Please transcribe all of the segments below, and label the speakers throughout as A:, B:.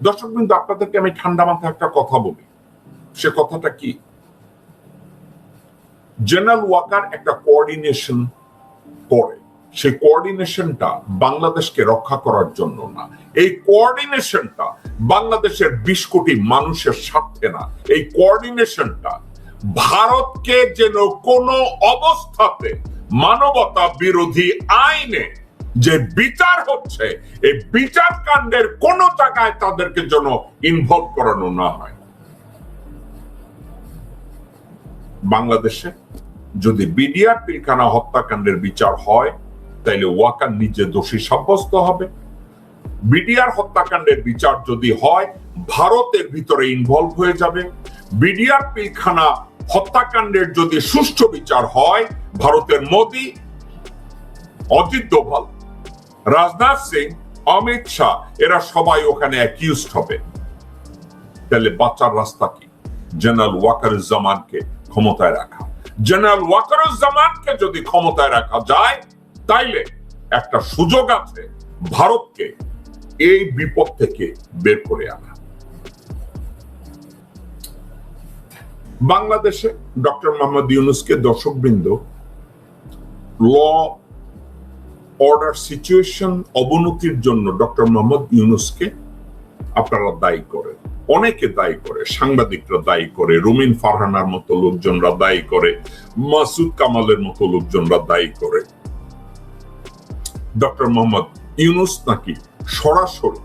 A: দর্শক বিন্দু, আপনাদেরকে আমি ঠান্ডা মাথায় একটা কথা বলি। সে কথাটা কি? জেনারেল ওয়াকার একটা কোঅর্ডিনেশন করে। সেই কোঅর্ডিনেশনটা বাংলাদেশকে রক্ষা করার জন্য না। এই কোঅর্ডিনেশনটা বাংলাদেশের বিশ কোটি মানুষের স্বার্থে না। এই কোঅর্ডিনেশনটা ভারতকে যেন কোনো অবস্থাতে মানবতা বিরোধী আইনে যে বিচার হচ্ছে, এই বিচার কাণ্ডের কোন জায়গায় তাদেরকে যেন ইনভলভ করানো না হয়। বাংলাদেশে যদি বিডিআর পিলখানা হত্যাকাণ্ডের বিচার হয়, তাইলে ওয়াকার নিজে দোষী সাব্যস্ত হবে। বিডিআর হত্যাকাণ্ডের বিচার যদি হয়, ভারতের ভিতরে ইনভলভ হয়ে যাবে। বিডিআর পিলখানা হত্যাকাণ্ডের যদি সুষ্ঠু বিচার হয়, ভারতের মোদী, অজিত দোভাল রাজনাথ সিং, অমিত শাহ, এরা সবাই ওখানে অ্যাকিউজড হবে। তাহলে বাচ্চার রাস্তা কি? জেনারেল ওয়াকারুজ্জামানকে ক্ষমতায় রাখা। জেনারেল ওয়াকারুজ্জামানকে যদি ক্ষমতায় রাখা যায়, তাইলে একটা সুযোগ আছে ভারতকে এই বিপদ থেকে বের করে আনা। বাংলাদেশে ডক্টর মোহাম্মদ ইউনুসকে দর্শকবৃন্দ ল অর্ডার সিচুয়েশন অবনতির জন্য ডক্টর মোহাম্মদ ইউনুসকে আপনারা দায়ী করেন অনেকে দায়ী করে, সাংবাদিকরা দায়ী করে, রুমিন ফারহানার মতো লোকজনরা দায়ী করে, মাসুদ কামালের মতো লোকজনরা দায়ী করে। ডক্টর মোহাম্মদ ইউনুস নাকি সরাসরি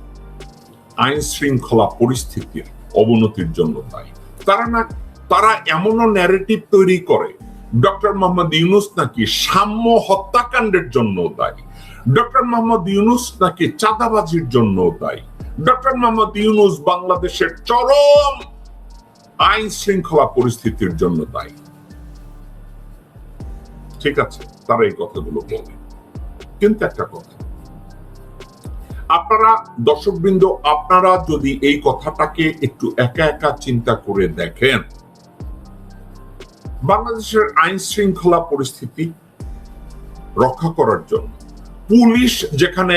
A: আইন শৃঙ্খলা পরিস্থিতির অবনতির জন্য দায়ী। তারা না, তারা এমনও ন্যারেটিভ তৈরি করে ডক্টর মোহাম্মদ ইউনুস নাকি সাম্য হত্যাকাণ্ডের জন্য দায়ী। ডক্টর মোহাম্মদ ইউনুস নাকি চাঁদাবাজির জন্য দায়ী। ডক্টর মোহাম্মদ ইউনুস বাংলাদেশের চরম আইন শৃঙ্খলা পরিস্থিতির জন্য দায়ী। ঠিক আছে, তারা এই কথাগুলো বলে। কিন্তু একটা কথা। আপনারা দর্শকবৃন্দ, আপনারা যদি এই কথাটাকে একটু একা একা চিন্তা করে দেখেন, বাংলাদেশের আইন শৃঙ্খলা পরিস্থিতি রক্ষা করার জন্য। পুলিশ যেখানে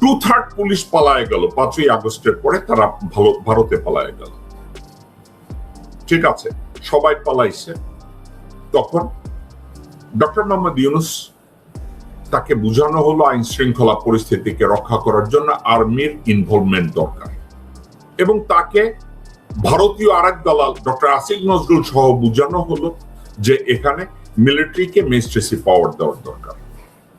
A: টু থার্ড পুলিশ পালায় গেল, পাঁচই আগস্টের পরে তারা ভারতে পালায় গেল। ঠিক আছে, সবাই পালাইছে। তখন ডক্টর মোহাম্মদ ইউনুস তাকে বোঝানো হলো আইন শৃঙ্খলা পরিস্থিতিকে রক্ষা করার জন্য আর্মির ইনভলভমেন্ট দরকার। এবং তাকে ভারতীয় আরেক দালাল, ডক্টর আসিফ নজরুল সহ বোঝানো হলো যে এখানে মিলিটারিকে মেজিস্ট্রেসি পাওয়ার দেওয়ার দরকার।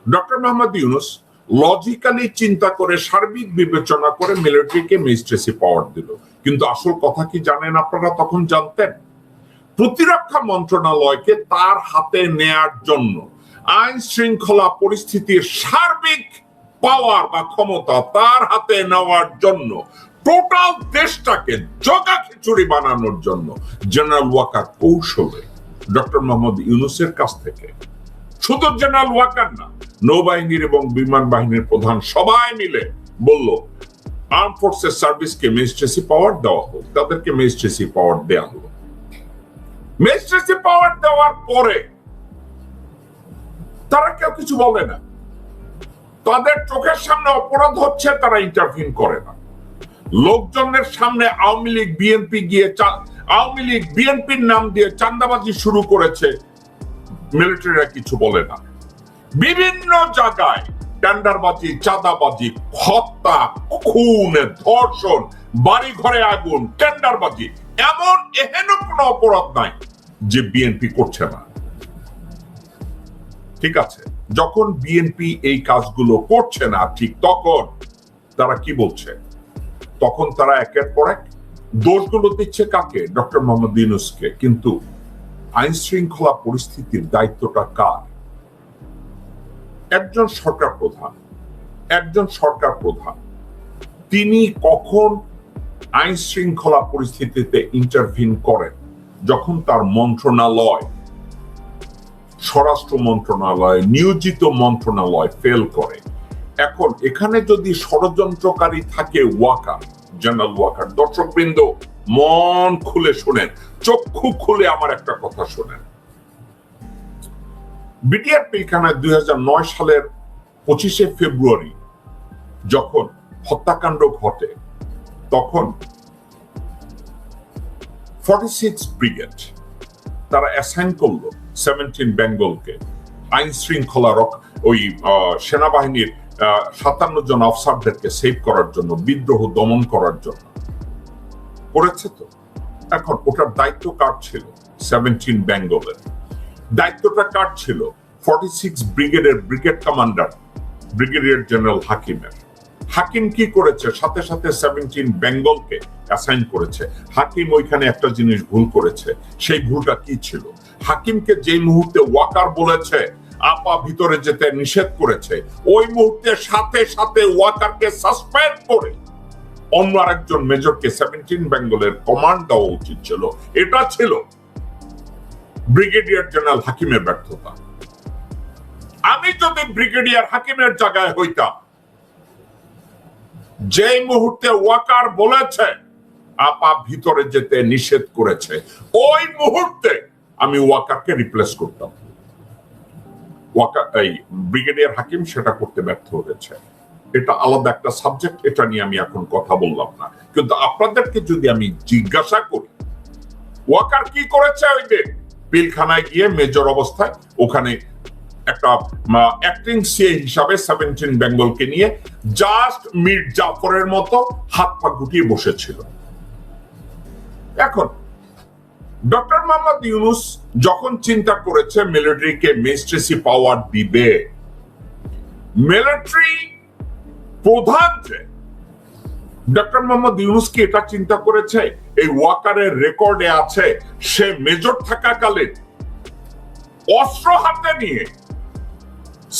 A: ডক্টর মোহাম্মদ ইউনুস লজিক্যালি চিন্তা করে, সার্বিক বিবেচনা করে মিলিটারিকে মেজিস্ট্রেসি পাওয়ার দিল। কিন্তু আসল কথা কি জানেন আপনারা তখন জানতেন? প্রতিরক্ষা মন্ত্রণালয়কে তার হাতে নেয়ার জন্য আইন শৃঙ্খলা পরিস্থিতির সার্বিক পাওয়ার বা ক্ষমতা তার হাতে নেওয়ার জন্য টোটাল দেশটাকে জগা খিচুড়ি বানানোর জন্য জেনারেল ওয়াকার কৌশলে ডক্টর মোহাম্মদ ইউনুসের কাছ থেকে। শুধু জেনারেল ওয়াকার না নৌবাহিনীর এবং বিমান বাহিনীর প্রধান সবাই মিলে বলল আর্ম ফোর্সেস সার্ভিসকে মেজিস্ট্রেসি পাওয়ার দেওয়া হোক, তাদেরকে মেজিস্ট্রেসি পাওয়ার দেওয়া হলো মেজিস্ট্রেসি পাওয়ার দেওয়ার পরে তারা কেউ কিছু বলে না। তাদের চোখের সামনে অপরাধ হচ্ছে, তারা ইন্টারভিন করে না। লোকজনের সামনে আওয়ামী লীগ বিএনপি গিয়ে আওয়ামী লীগ, বিএনপির নাম দিয়ে চান্দাবাজি শুরু করেছে। মিলিটারিরা কিছু বলে না। বিভিন্ন জায়গায় টেন্ডারবাজি, চাঁদাবাজি, হত্যা, খুন, ধর্ষণ বাড়ি ঘরে আগুন, টেন্ডারবাজি, এমন এহেন কোনো অপরাধ নাই যে বিএনপি করছে না। ঠিক আছে, যখন বিএনপি এই কাজগুলো করছে না ঠিক তখন তারা কি বলছে? তখন তারা একের পর এক দোষগুলো দিচ্ছে কাকে? ডক্টর মোহাম্মদ ইউনুসকে। কিন্তু আইন শৃঙ্খলা পরিস্থিতির দায়িত্বটা কার? একজন সরকার প্রধান, একজন সরকার প্রধান, তিনি কখন আইন শৃঙ্খলা পরিস্থিতিতে ইন্টারভিন করেন? যখন তার মন্ত্রণালয়, স্বরাষ্ট্র মন্ত্রণালয়, নিয়োজিত মন্ত্রণালয় ফেল করে। এখন এখানে যদি ষড়যন্ত্রকারী থাকে ওয়াকার জেনারেল ওয়াকার। দর্শক বৃন্দ মন খুলে শোনেন, চক্ষু খুলে আমার একটা কথা শোনেন। বিটিআর পিলখানায় দুই সালের পঁচিশে ফেব্রুয়ারি যখন হত্যাকাণ্ড ঘটে, তখন ফর্টি সিক্স ব্রিগেড তারা অ্যাসাইন করল সেভেন্টিন বেঙ্গলকে। আইন শৃঙ্খলা রক ওই সেনাবাহিনীর সাতান্ন জন অফিসারদেরকে সেভ করার জন্য, বিদ্রোহ দমন করার জন্য করেছে তো? এখন ওটার দায়িত্ব কার ছিল? সেভেন্টিন বেঙ্গলের। দায়িত্বটা কার ছিল? ফর্টি সিক্স ব্রিগেডের ব্রিগেড কমান্ডার, ব্রিগেডিয়ার জেনারেল হাকিমের। হাকিম কি করেছে? সাথে সাথে সেভেন্টিন বেঙ্গলকে অ্যাসাইন করেছে। হাকিম ওইখানে একটা জিনিস ভুল করেছে। সেই ভুলটা কি ছিল? হাকিমকে যে মুহূর্তে ওয়াকার বলেছে আপা ভিতরে যেতে নিষেধ করেছে। ওই মুহূর্তে সাথে সাথে ওয়াকারকে সাসপেন্ড করে। অন্য আরেকজন মেজরকে সেভেন্টিন বেঙ্গলের কমান্ড দেওয়া উচিত ছিল। এটা ছিল ব্রিগেডিয়ার জেনারেল হাকিমের ব্যর্থতা। আমি যদি ব্রিগেডিয়ার হাকিমের জায়গায় হইতাম যে মুহূর্তে ওয়াকার বলেছে, আপা ভিতরে যেতে নিষেধ করেছে, ওই মুহূর্তে আমি ওয়াকারকে রিপ্লেস করতাম। ব্রিগেডিয়ার হাকিম সেটা করতে ব্যর্থ হয়েছে। এটা আলাদা একটা সাবজেক্ট এটা নিয়ে আমি এখন কথা বললাম না। কিন্তু আপনাদেরকে যদি আমি জিজ্ঞাসা করি, ওয়াকার কি করেছে ওই দিন পিলখানায় গিয়ে মেজর অবস্থায়? ওখানে একটা অ্যাক্টিং সিএ হিসাবে সেভেন্টিন বেঙ্গলকে নিয়ে জাস্ট মির জাফরের মতো হাত পা গুটিয়ে বসেছিল। এখন ডক্টর মোহাম্মদ ইউনুস যখন চিন্তা করেছে মিলিটারিকে মেজিস্ট্রেসি পাওয়ার দিবে, মিলিটারি প্রধান ডক্টর মোহাম্মদ ইউনুস কি এটা চিন্তা করেছে? এই ওয়াকারের রেকর্ডে আছে, সে মেজর থাকাকালীন অস্ত্র হাতে নিয়ে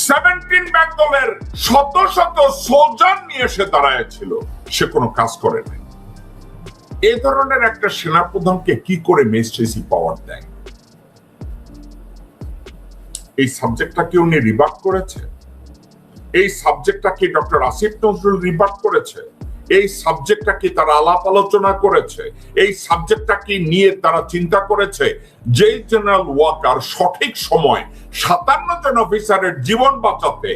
A: সেভেন্টিন বেঙ্গলের শত শত সোলজার নিয়ে সে দাঁড়ায় ছিল। সে কোনো কাজ করে নাই এ ধরনের একটা সেনাপ্রধানকে কি করে মেজিস্ট্রেসি পাওয়ার দেয়? এই সাবজেক্টটা কি উনি রিবার্ট করেছে? এই সাবজেক্টটা কি ডক্টর আসিফ নজরুল রিবার্ট করেছে? এই সাবজেক্টটা কি তারা আলাপ আলোচনা করেছে? এই সাবজেক্টটা কি নিয়ে তারা চিন্তা করেছে? যে জেনারেল ওয়াকার সঠিক সময় সাতান্ন জন অফিসারের জীবন বাঁচাতে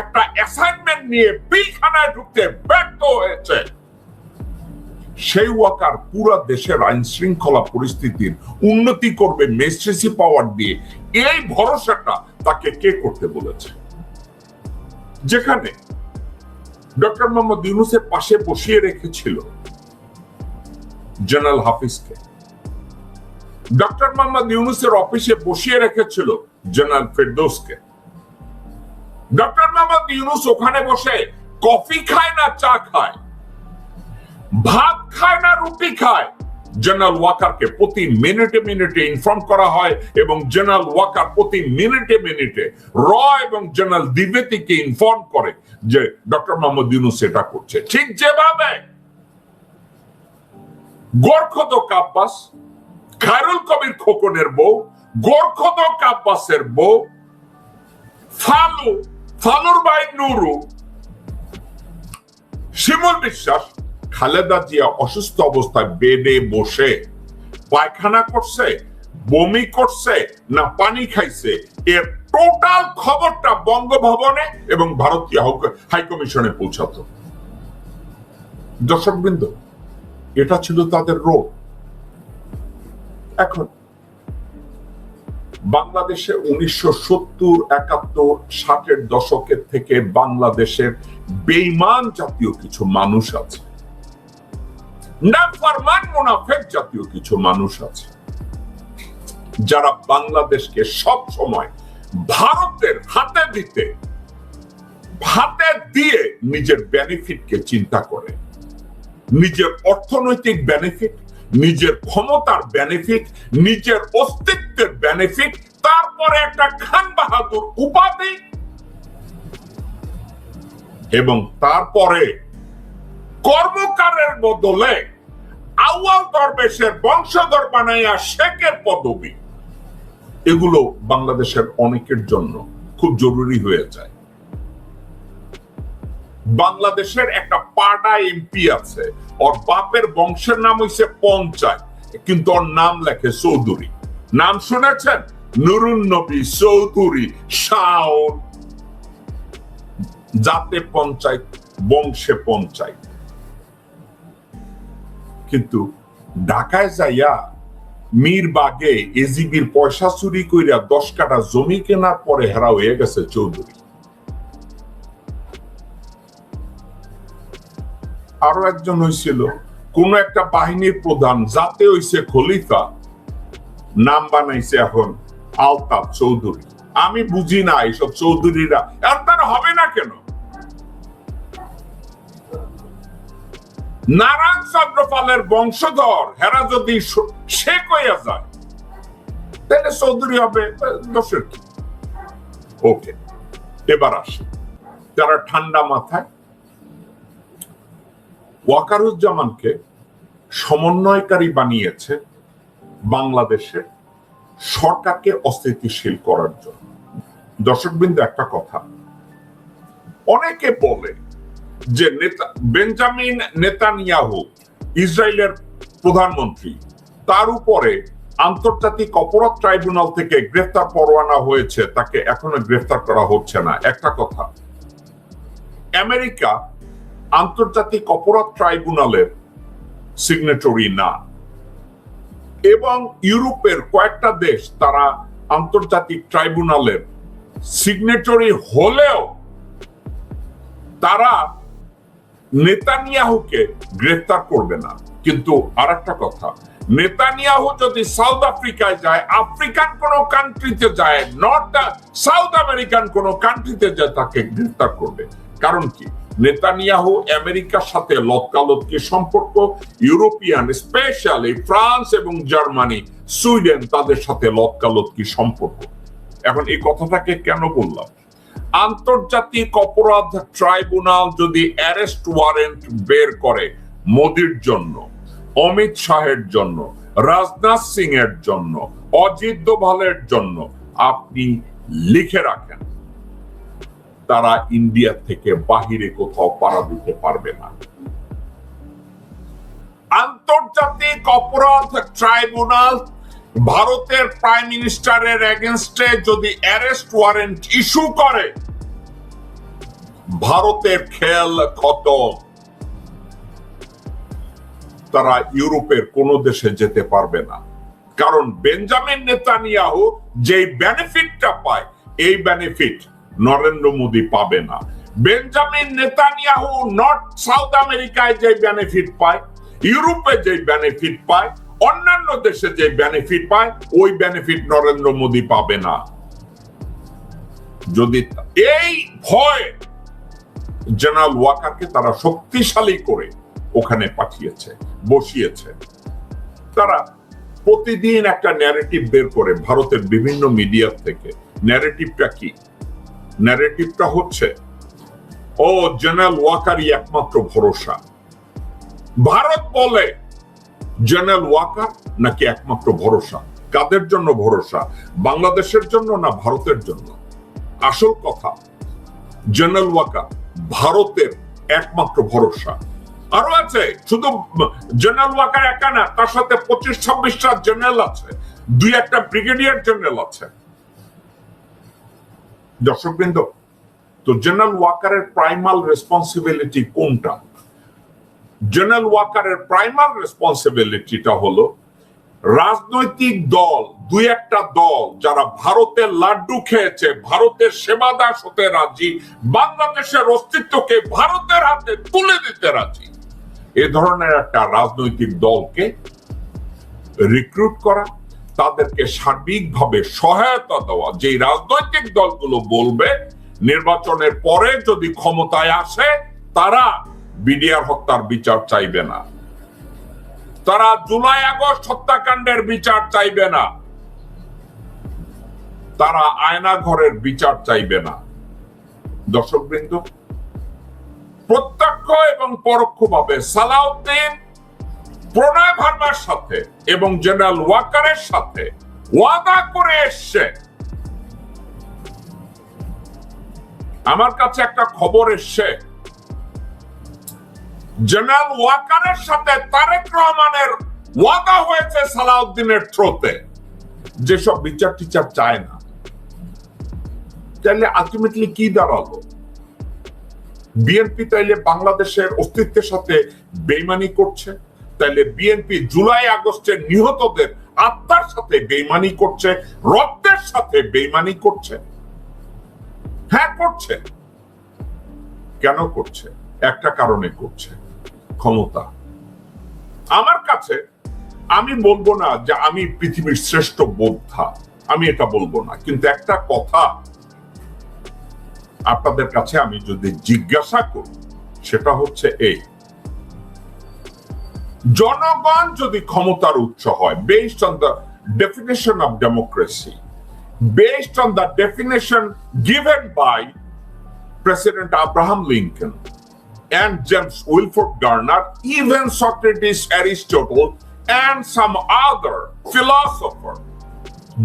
A: একটা অ্যাসাইনমেন্ট নিয়ে পিলখানায় ঢুকতে ব্যর্থ হয়েছে। সেই ওয়াকার পুরো দেশের আইন শৃঙ্খলা পরিস্থিতির উন্নতি করবে মেস্ট্রেসি পাওয়ার দিয়ে। এই ভরসাটা তাকে কে করতে বলেছে? যেখানে ডক্টর মোহাম্মদ ইউনুসের পাশে বসিয়ে রেখেছিল জেনারেল হাফিজকে। ডক্টর মোহাম্মদ ইউনুসের অফিসে বসিয়ে রেখেছিল জেনারেল ফেরদৌসকে। ডক্টর মোহাম্মদ ইউনুস ওখানে বসে কফি খায় না চা খায়? ভাত খায় না, রুটি খায়। জেনারেল ওয়াকারকে প্রতি মিনিটে মিনিটে ইনফর্ম করা হয় এবং জেনারেল ওয়াকার প্রতি মিনিটে মিনিটে র এবং জেনারেল দ্বিবেদীকে ইনফর্ম করে যে ডক্টর মোহাম্মদ ইউনুস এটা করছে। ঠিক যেভাবে গোর্খদ কাব্বাস, খায়রুল কবির খোকনের বউ, গোর্খদ কাব্বাসের বউ, ফালু, ফালুর ভাই নুরু, শিমুল বিশ্বাস খালেদা জিয়া অসুস্থ অবস্থায় বেডে বসে। পায়খানা করছে, বমি করছে, না পানি খাইছে। এর টোটাল খবরটা বঙ্গভবনে এবং ভারতীয় হাইকমিশনে পৌঁছাতো। দর্শকবৃন্দ, এটা ছিল তাদের রোগ। এখন, বাংলাদেশে উনিশশো সত্তর, একাত্তর, ষাটের দশকের থেকে বাংলাদেশের বেইমান জাতীয় কিছু মানুষ আছে। নাফরমান মুনাফেক জাতীয় কিছু মানুষ আছে, যারা বাংলাদেশকে সব সময় ভারতের হাতে দিতে, হাতে দিয়ে নিজের বেনিফিটকে চিন্তা করে। নিজের অর্থনৈতিক বেনিফিট নিজের ক্ষমতার বেনিফিট নিজের অস্তিত্বের বেনিফিট তারপরে একটা খান বাহাদুর উপাধি এবং তারপরে কর্মকারের বদলে আউয়াল দরবেশের বংশধর বানাইয়া শেখের পদবী। এগুলো বাংলাদেশের অনেকের জন্য খুব জরুরি হয়ে যায়। বাংলাদেশের একটা পাড়া এমপি আছে, ওর বাপের বংশের নাম হইছে পঞ্চায়েত, কিন্তু ওর নাম লেখে চৌধুরী। নাম শুনেছেন? নুরুন নবী চৌধুরী, শাওন। জাতে পঞ্চায়েত, বংশে পঞ্চায়েত। কিন্তু ঢাকায় যাইয়া মীরবাগে এজিবির পয়সা চুরি কইরা দশ কাটা জমি কেনার পরে হেরা হয়ে গেছে চৌধুরী। আরও একজন হয়েছিল কোন একটা বাহিনীর প্রধান, যাতে হইছে খলিফা, নাম বানাইছে এখন আলতাফ চৌধুরী। আমি বুঝি না এইসব চৌধুরীরা আর তার হবে না কেন? নারায়ণ চন্দ্রপালের বংশধর, হেরা যদি সে কইয়া যায়, তাহলে চৌধুরী হবে দোষের কি? ওকে, এবার আসি। তারা ঠান্ডা মাথায়, ওয়াকারুজ্জামানকে সমন্বয়কারী বানিয়েছে বাংলাদেশের সরকারকে অস্থিতিশীল করার জন্য। দর্শকবৃন্দ, একটা কথা। অনেকে বলে যে নেতা বেঞ্জামিন নেতানিয়াহু, ইসরায়েলের প্রধানমন্ত্রী, তার উপরে আন্তর্জাতিক অপরাধ ট্রাইব্যুনাল থেকে গ্রেফতার পরোয়ানা হয়েছে, তাকে এখনও গ্রেফতার করা হচ্ছে না। একটা কথা, আমেরিকা আন্তর্জাতিক অপরাধ ট্রাইব্যুনালের সিগনেটরি না। এবং ইউরোপের কয়েকটা দেশ তারা আন্তর্জাতিক ট্রাইব্যুনালের সিগনেটরি হলেও তারা নেতানিয়াহুকে গ্রেফতার করবে না। কিন্তু আর একটা কথা, নেতানিয়াহু যদি সাউথ আফ্রিকায় যায়, আফ্রিকান কোন কান্ট্রিতে যায় নর্থ সাউথ আমেরিকান কোন কান্ট্রিতে যায়, তাকে গ্রেফতার করবে। কারণ কি? নেতানিয়াহু আমেরিকার সাথে লতকালতকি সম্পর্ক, ইউরোপিয়ান, স্পেশালি ফ্রান্স এবং জার্মানি, সুইডেন তাদের সাথে লতকালতকি সম্পর্ক। এখন এই কথাটাকে কেন বললাম? আন্তর্জাতিক অপরাধ ট্রাইব্যুনাল যদি অ্যারেস্ট ওয়ারেন্ট বের করে মোদির জন্য, অমিত শাহের জন্য, রাজনাথ সিং এর জন্য, অজিত দোভালের জন্য আপনি লিখে রাখেন, তারা ইন্ডিয়া থেকে বাহিরে কোথাও পাড়া দিতে পারবে না। আন্তর্জাতিক অপরাধ ট্রাইব্যুনাল ভারতের প্রাইম মিনিস্টারের এগেনস্টে যদি অ্যারেস্ট ওয়ারেন্ট ইস্যু করে, ভারতের খেল খতম। তারা ইউরোপের কোন দেশে যেতে পারবে না। কারণ বেঞ্জামিন নেতানিয়াহু যে বেনিফিটটা পায়, এই বেনিফিট নরেন্দ্র মোদী পাবে না। বেঞ্জামিন নেতানিয়াহু নর্থ সাউথ আমেরিকায় যে বেনিফিট পায়, ইউরোপে যে বেনিফিট পায় অন্যান্য দেশে যে বেনিফিট পায়, ওই বেনিফিট নরেন্দ্র মোদী পাবে না। যদি এই ভয় জেনারেল ওয়াকারকে তারা শক্তিশালী করে ওখানে পাঠিয়েছে, বসিয়েছে, তারা প্রতিদিন একটা ন্যারেটিভ বের করে ভারতের বিভিন্ন মিডিয়া থেকে। ন্যারেটিভটা কি? ন্যারেটিভটা হচ্ছে, ও জেনারেল ওয়াকারই একমাত্র ভরসা। ভারত বলে জেনারেল ওয়াকার নাকি একমাত্র ভরসা? কাদের জন্য ভরসা? বাংলাদেশের জন্য না ভারতের জন্য? আসল কথা, জেনারেল ওয়াকার ভারতের একমাত্র ভরসা। আরও আছে, শুধু জেনারেল ওয়াকার একা না, তার সাথে পঁচিশ, ছাব্বিশটা জেনারেল আছে, দুই একটা ব্রিগেডিয়ার জেনারেল আছে। দর্শকবৃন্দ, তো জেনারেল ওয়াকারের প্রাইমাল রেসপন্সিবিলিটি কোনটা? জেনারেল ওয়াকারের প্রাইমাল রেসপন্সিবিলিটিটা হলো রাজনৈতিক দল, দুই একটা দল যারা ভারতের লাড্ডু খেয়েছে, ভারতের সেবা দাস হতে রাজি, বাংলাদেশের অস্তিত্বকে ভারতের হাতে তুলে দিতে রাজি। এ ধরনের একটা রাজনৈতিক দলকে রিক্রুট করা, তাদেরকে সার্বিকভাবে সহায়তা দেওয়া। যে রাজনৈতিক দলগুলো বলবে, নির্বাচনের পরে যদি ক্ষমতায় আসে, তারা বিডিআর হত্যার বিচার চাইবে না। তারা জুলাই, আগস্ট হত্যাকাণ্ডের বিচার চাইবে না। তারা আয়না ঘরের বিচার চাইবে না। দর্শকবৃন্দ, প্রত্যক্ষ এবং পরোক্ষভাবে সালাউদ্দিন, প্রণয় ভার্মার সাথে এবং জেনারেল ওয়াকারের সাথে ওয়াদা করে এসছে। আমার কাছে একটা খবর এসছে। জেনারেল ওয়াকারের সাথে তারেক রহমানের ওয়াদা হয়েছে সালাউদ্দিনের থ্রোতে। যেসব বিচার টিচার চায় না। তাহলে আলটিমেটলি কি দাঁড়াল? বিএনপি তাইলে বাংলাদেশের অস্তিত্বের সাথে বেইমানি করছে। তাহলে বিএনপি জুলাই আগস্টের নিহতদের আত্মার সাথে বেইমানি করছে, রক্তের সাথে বেইমানি করছে। হ্যাঁ করছে। কেন করছে? একটা কারণে করছে। ক্ষমতা। আমার কাছে আমি বলব না যে আমি পৃথিবীর শ্রেষ্ঠ বোদ্ধা, আমি এটা বলব না। কিন্তু একটা কথা আপনাদের কাছে আমি যদি জিজ্ঞাসা করি, সেটা হচ্ছে এই। জনগণ যদি ক্ষমতার উৎস হয় based on the definition of democracy based on the definition given by president Abraham Lincoln and James Wilford Garner, even Socrates, Aristotle, and some other philosopher.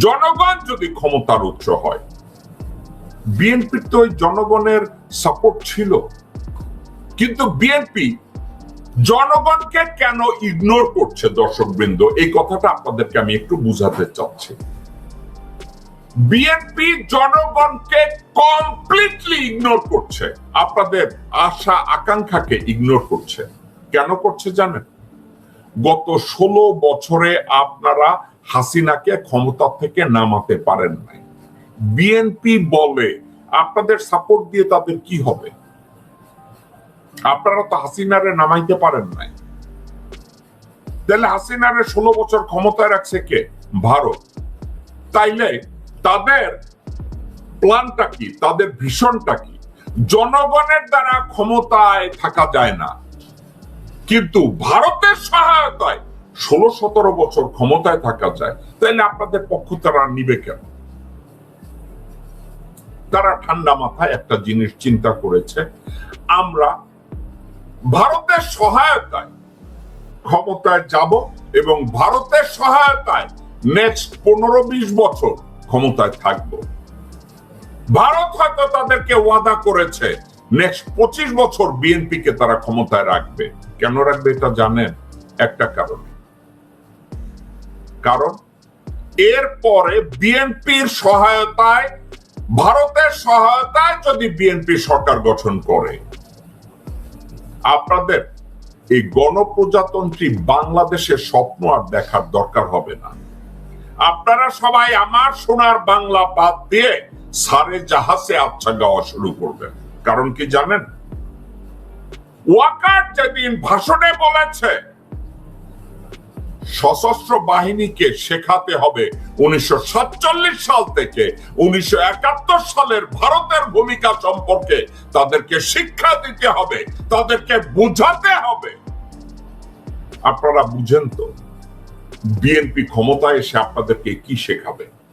A: জনগণ যদি ক্ষমতার উৎস হয় বিএনপির তো জনগণের সাপোর্ট ছিল। কিন্তু বিএনপি জনগণকে কেন ইগনোর করছে দর্শকবৃন্দ? এই কথাটা আপনাদেরকে আমি একটু বুঝাতে চাচ্ছি। বিএনপি জনগণকে কমপ্লিটলি ইগনোর করছে। আপনাদের আশা, আকাঙ্ক্ষাকে ইগনোর করছে। কেন করছে জানেন? গত ষোলো বছরে আপনারা হাসিনাকে ক্ষমতা থেকে নামাতে পারেন নাই। বিএনপি বলে আপনাদের সাপোর্ট দিয়ে তাদের কি হবে? আপনারা তো হাসিনারে নামাইতে পারেন নাই। তাহলে হাসিনারে ষোলো বছর ক্ষমতায় রাখছে কে? ভারত। তাইলে তাদের প্ল্যানটা কি? তাদের ভীষণটা কি? জনগণের দ্বারা ক্ষমতায় থাকা যায় না। কিন্তু ভারতের সহায়তায় ষোলো সতেরো বছর ক্ষমতায় থাকা যায়। তাইলে আপনাদের পক্ষ তারা নিবে কেন? তারা ঠান্ডা মাথায় একটা জিনিস চিন্তা করেছে। আমরা ভারতের সহায়তায় ক্ষমতায় যাব এবং ভারতের সহায়তায় নেক্সট পনেরো বিশ বছর ক্ষমতায় থাকব। ভারত হয়তো তাদেরকে ওয়াদা করেছে নেক্সট পঁচিশ বছর বিএনপি কে তারা ক্ষমতায় রাখবে। কেন রাখবে এটা জানেন? একটা কারণে। কারণ, এরপরে বিএনপির সহায়তায়, ভারতের সহায়তায় যদি বিএনপি সরকার গঠন করে। আপনাদের এই গণপ্রজাতন্ত্রী বাংলাদেশের স্বপ্ন আর দেখার দরকার হবে না। আপনারা সবাই আমার সোনার বাংলা বাদ দিয়ে সারে জাহাজে আচ্ছা গাওয়া শুরু করবেন। কারণ কি জানেন? ওয়াকার যেদিন ভাষণে বলেছে, সশস্ত্র বাহিনীকে শেখাতে হবে উনিশশো সাতচল্লিশ সাল থেকে। উনিশশো একাত্তর সালের ভারতের ভূমিকা সম্পর্কে তাদেরকে শিক্ষা দিতে হবে, তাদেরকে বুঝাতে হবে। আপনারা বুঝেন তো? বিএনপি ক্ষমতায় এসে আপনাদেরকে কি শেখাবে?